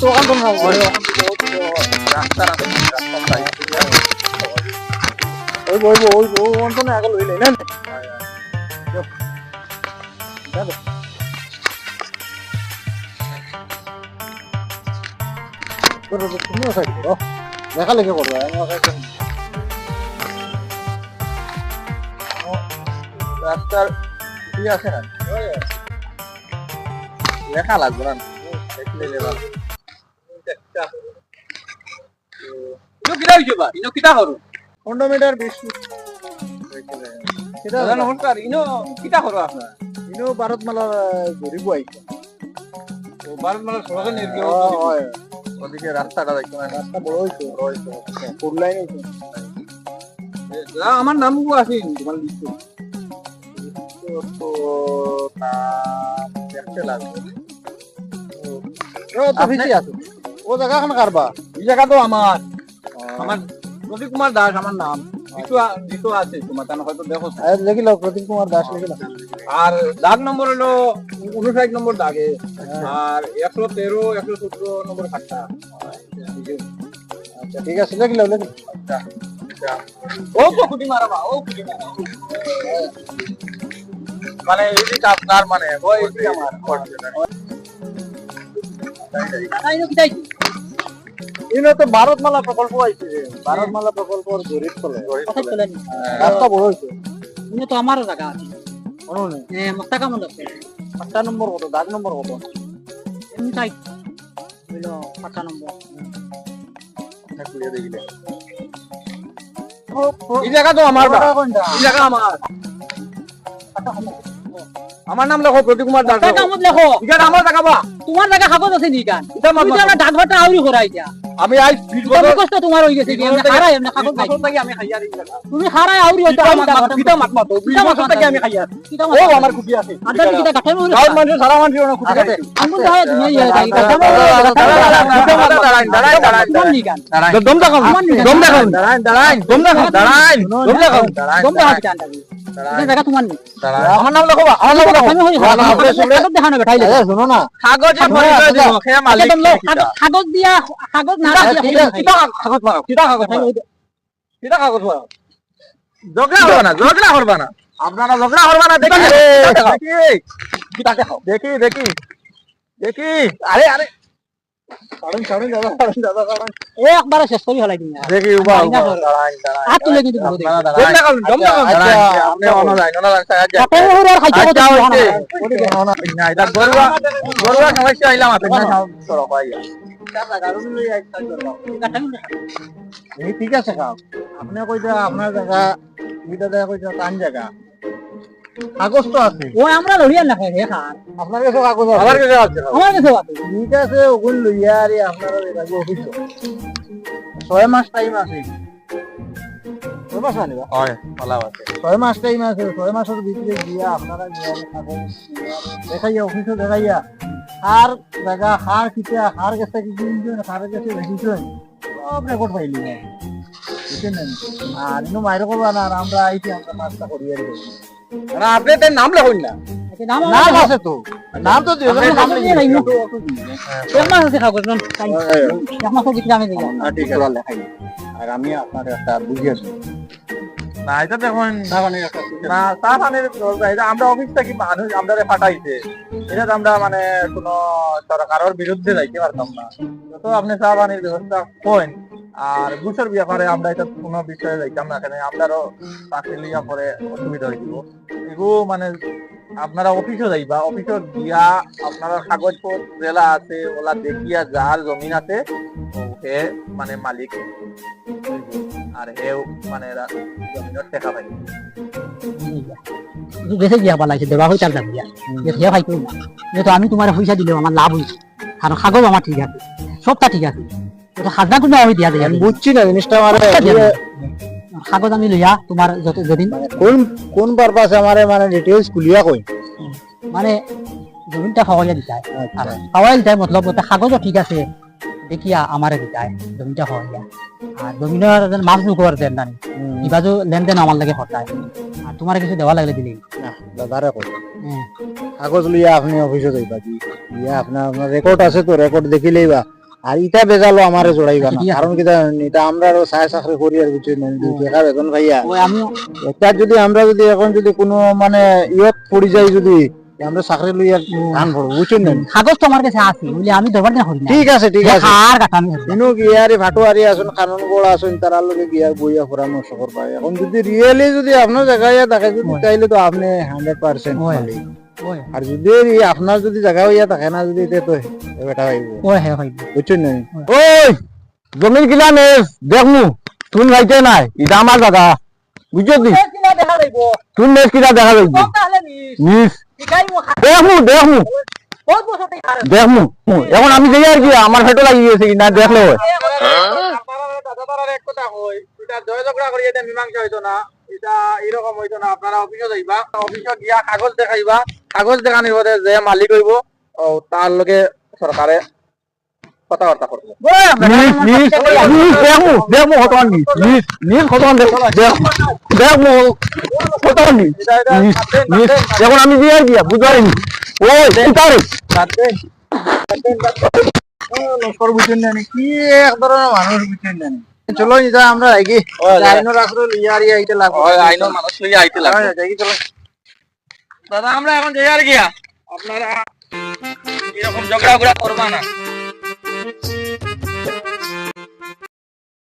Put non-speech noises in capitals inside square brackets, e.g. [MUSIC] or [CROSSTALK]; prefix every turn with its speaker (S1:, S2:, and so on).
S1: তো ওখান তো না
S2: ওই ওখান রাস্তা রাস্তা
S1: ওই ওখান লেগে করবে আমি ওকে
S2: রাস্তার কি আছে না লেখা লাগবে না। দেখলে লেখা হইছে ইনো কিটা করো
S1: পনেরো মিটার বেশি সেটা
S2: দাদা নমস্কার ইনো কিটা করো আপনার
S1: ইনো ভারতমালা ঘুরিব আইছে
S2: ও ভারত মানে সড়কে নির্গিয়ে
S1: হয়
S2: ওদিকে রাস্তাটা দেখতে
S1: রাস্তা বড় হয়েছে বড় হয়েছে ফোর লাইন
S2: দাদা আমার নাম গো আছে তোমার লিস্টে তো নাম দেখতে লাগবে
S1: ও তো কারবা,
S2: এই জায়গা তো আমার। আমার প্রদীপ কুমার দাস আমার নাম। কিছু কিছু আছে তোমার তাহলে হয়তো দেখো।
S1: লিখিল প্রদীপ কুমার দাস লিখিল
S2: আর দাগ নম্বর হলো উনষাট নম্বর দাগে। আর একশো তেরো একশো চোদ্দ নম্বর খাটটা।
S1: আচ্ছা ঠিক আছে লিখিল লিখিল
S2: ও তো খুঁটি মারাবা ও খুঁটি মারা। মানে এদিকে আপনার মানে ও এদিকে আমার।
S1: ইনো তো ভারতমালা প্রকল্প আইছে। ভারতমালা প্রকল্প গরিব চলে রাস্তা বড় হয়েছে।
S3: ইনো তো আমারও জায়গা আছে।
S1: কোনো
S3: এ মস্তা কামল আছে।
S1: পাঁচটা নম্বর কত? দাগ নম্বর কত?
S3: এমনি তাই। হইল পাঁচটা নম্বর।
S2: এই জায়গা তো আমার এই জায়গা আমার। আমার নাম লেখো প্রদীপ কুমার দাস।
S3: লেখো।
S2: আমার জায়গা বা।
S3: তোমার জায়গা কাগজ আছে নি গান
S2: এটা আমার
S3: আমার ডাকঘরটা আউরি করাই দিয়া
S2: আমি আজ বছর
S3: মুখস্থ তোমার হয়ে গেছে এমনি হারাই এমনি কাগজ
S2: বছর থেকে আমি খাইয়া জায়গা
S3: তুমি হারাই আউরি হইতো আমার
S2: মাত মাতো, কিতা মাত মাতো, বিশ বছর থেকে আমি খাইয়া ও আমার কুটি আছে
S3: আদা কিটা গাঠাই মনে
S2: গাঁৱৰ মানুহ সারা মানুহ কুটি খাইছে
S3: আঙ্গুল দাও দুনিয়া ইয়া গাই গাঠাই মনে নি গান
S2: দম দেখাও
S3: আমার নিজে।
S2: দম দেখাও দাঁড়ান দাঁড়ান দম দাঁড়ান দম দেখাও
S3: দম দাও
S2: আমার নাম লেখো নাম লেখো।
S3: দেখানো
S1: শোনো না।
S2: কাগজে
S3: কাগজ দিয়া কাগজ না দিয়া
S2: কিটা কাগজ মারো কিটা কাগজ মারো কিটা কাগজ মারো ঝগড়া করবা না ঝগড়া করবা না। আপনারা ঝগড়া করবা না দেখি। দেখি। দেখি দেখি দেখি। আরে আরে।
S1: কারণ কারণ দাদা কারণ দাদা কারণ
S3: একবারে শেষ করি হলাই দিন
S2: দেখি উবা উবা দাঁড়াই দাঁড়াই
S3: হাত তুলে কিন্তু বহুত
S2: দম দেখাও দম দেখাও
S1: আচ্ছা,
S2: আপনি অন যায় অন যায় আচ্ছা
S3: কাপড় হর আর খাইতে
S2: আচ্ছা হইছে
S3: হইছে
S2: না এটা গরুয়া গরুয়া সমস্যা আইলাম আপনি না সরো পাইয়া
S1: ঠিক আছে কাম আপনি কইতা আপনার জায়গা সুবিধা দেয়া কইতা টান জায়গা কাগজ তো আছে।
S3: ও আমরা লড়িয়া না খাই খান
S1: আপনার কাছে কাগজ
S2: আমার কাছে আছে
S3: আমার কাছে আছে।
S1: ঠিক আছে ওগুন লইয়া আরে আপনারা এটাকে অফিস। ছয় মাস টাইম আছে। ছয় মাস আনিবা
S2: হয় ভালো আছে
S1: ছয় মাস টাইম আছে ছয় মাসের ভিতরে গিয়া আপনারা গিয়া কাগজ দেখাইয়া অফিসে দেখাইয়া হার জায়গা হার কিতা হার গেছে কি কিনছেন হার গেছে বেশিছেন সব রেকর্ড পাইলি বুঝছেন আর ইনো মাইরে করবা না আর আমরা আইছি আমরা করিয়া দেবো।
S2: না আপনি তার নাম লেখুন না।
S3: নাম
S1: নাম আছে তো। নাম তো
S3: নাম
S1: নাম
S3: দিয়ে নাই মুখ এক মাস আছে কাগজ নন এক মাসের ভিতরে আমি দিই
S1: ঠিক আছে। লেখাই আর আমি আপনার একটা বুঝিয়ে
S2: না এটা দেখুন। না চা পানির এটা আমরা অফিস থেকে মানুষ আমরা পাঠাইছে। এটা তো আমরা মানে কোনো সরকারের বিরুদ্ধে যাইতে পারতাম না। তো আপনি চা পানির ব্যবস্থা করেন। আর ঘুষের ব্যাপারে আমরা এটা কোনো বিষয়ে যাইতাম না কেন আপনারও চাকরি লিয়া পরে অসুবিধা হইব এগুলো মানে আপনারা অফিসে যাইবা অফিসে গিয়া আপনারা কাগজপত্র জেলা আছে ওলা দেখিয়া যার জমিন আছে হে মানে মালিক। আর হেও মানে জমিনের টাকা পাই।
S3: বেশি দিয়া পালাইছে দেবা হই তার দাবিয়া যে হে ভাই না। আমি তোমার পয়সা দিলেও আমার লাভ হইছে কারণ কাগজ আমার ঠিক আছে সবটা ঠিক আছে। তো খাজনা তুমি আমি দিয়া দেয়
S1: বুঝছি না জিনিসটা আমার
S3: কাগজ আমি লইয়া তোমার যত যেদিন
S1: কোন কোন পারপাসে আমারে মানে ডিটেইলস খুলিয়া কই?
S3: মানে জমিনটা খাওয়াইয়া দিতায় আর খাওয়াই মতলব ওটা কাগজও ঠিক আছে দেখিয়া আমারে দিতায় জমিনটা খাওয়াইয়া আর জমিনের মাছ নুকোয়ার দেন না ইবাজু লেনদেন আমার লাগে আর তোমার কিছু দেওয়া লাগলে দিলেই।
S1: দাদারে কই
S3: হ্যাঁ।
S1: কাগজ লইয়া আপনি অফিসে যাইবা দি ইয়া আপনার আপনার রেকর্ড আছে তো রেকর্ড দেখিলেই বা আর ইটা বেজালো আমারে জড়াইবা না। [LAUGHS] কারণ কি এটা আমরা আরও সায় চাকরি করি আর কিছু নেই। টাকা বেতন ভাইয়া। এটা যদি আমরা যদি এখন যদি কোনো মানে ইয়ত পড়ি যাই যদি আমরা চাকরি লইয়া ধান ভরবো বুঝছেন না?
S3: কাগজ তো আমার কাছে আছে বলে আমি দরবার না করি
S1: ঠিক আছে ঠিক আছে।
S3: আর কাটামি আছে
S1: ইনো গিয়ারি ভাটুয়ারি আছেন কানুন গোড়া আছেন তারা লগে গিয়া বইয়া পরামর্শ করবা। এখন যদি রিয়েলি যদি আপনার জায়গায় থাকে যদি তাইলে তো আপনি হান্ড্রেড পার্সেন্ট আর যদি আপনার যদি জায়গা হইয়া থাকে না যদি তো বেটা হইব
S3: ওই হ্যাঁ হইব
S1: বুঝছেন না
S2: ওই জমিন কিনা নেস দেখমু তুই যাইতে নাই এটা আমার জায়গা বুঝছ তুই তুই নেস কিনা দেখা যাইবি
S3: নিস
S2: দেখমু দেখমু দেখমু এখন আমি যাই আর কি আমার ফেটো লাগি গেছে না দেখলে হয় এরকম হইতো না আপনারা অফিসে যাইবা অফিসে গিয়া কাগজ দেখাইবা। কাগজ দেখানির পরে যে মালিক হইব তার লগে সরকারে কথাবার্তা করব দেখ এখন আমি দিয়ে আর গিয়া বুঝাই ওই
S1: লস্কর বুঝছেন না কি এক ধরনের মানুষ বুঝছেন না চলো আমরা আইগি। আইনের আসলে লিয়া আর এইটা লাগবে
S2: আইনের মানুষ লইয়া আইতে লাগবে
S1: চলো।
S2: দাদা আমরা এখন যে আর গিয়া। আপনারা এরকম ঝগড়া করবা না।